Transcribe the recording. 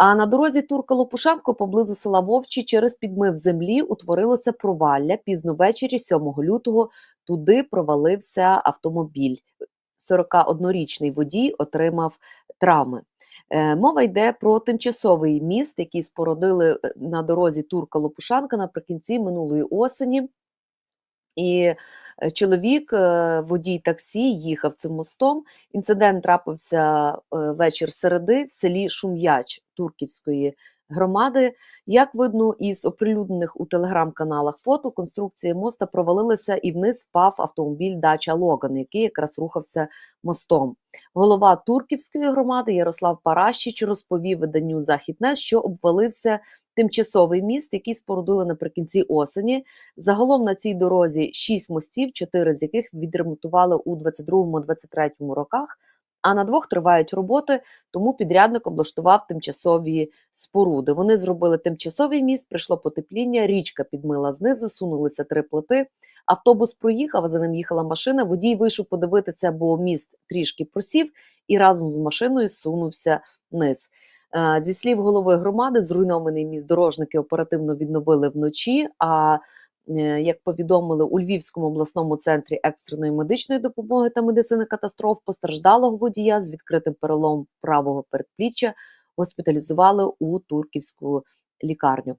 А на дорозі Турка Лопушанко поблизу села Вовчі через підмив землі утворилося провалля. Пізно ввечері 7 лютого туди провалився автомобіль. 41-річний водій отримав травми. Е, Мова йде про тимчасовий міст, який спорудили е, на дорозі Турка Лопушанка наприкінці минулої осені. І чоловік, е, водій таксі, їхав цим мостом. Інцидент трапився е, вечір середи в селі Шум'яч Турківської громади. Як видно із оприлюднених у телеграм-каналах фото, конструкція моста провалилася і вниз впав автомобіль Дача Логан, який якраз рухався мостом. Голова Турківської громади Ярослав Паращич розповів виданню Західне, що обвалився тимчасовий міст, який спорудили наприкінці осені. Загалом на цій дорозі шість мостів, чотири з яких відремонтували у 22-23 роках. А на двох тривають роботи, тому підрядник облаштував тимчасові споруди. Вони зробили тимчасовий міст, прийшло потепління, річка підмила знизу, сунулися три плити. Автобус проїхав, за ним їхала машина. Водій вийшов подивитися, бо міст трішки просів, і разом з машиною сунувся вниз. Е, Зі слів голови громади, зруйнований міст дорожники оперативно відновили вночі. А як повідомили у Львівському обласному центрі екстреної медичної допомоги та медицини катастроф, постраждалого водія з відкритим переломом правого передпліччя госпіталізували у турківську лікарню.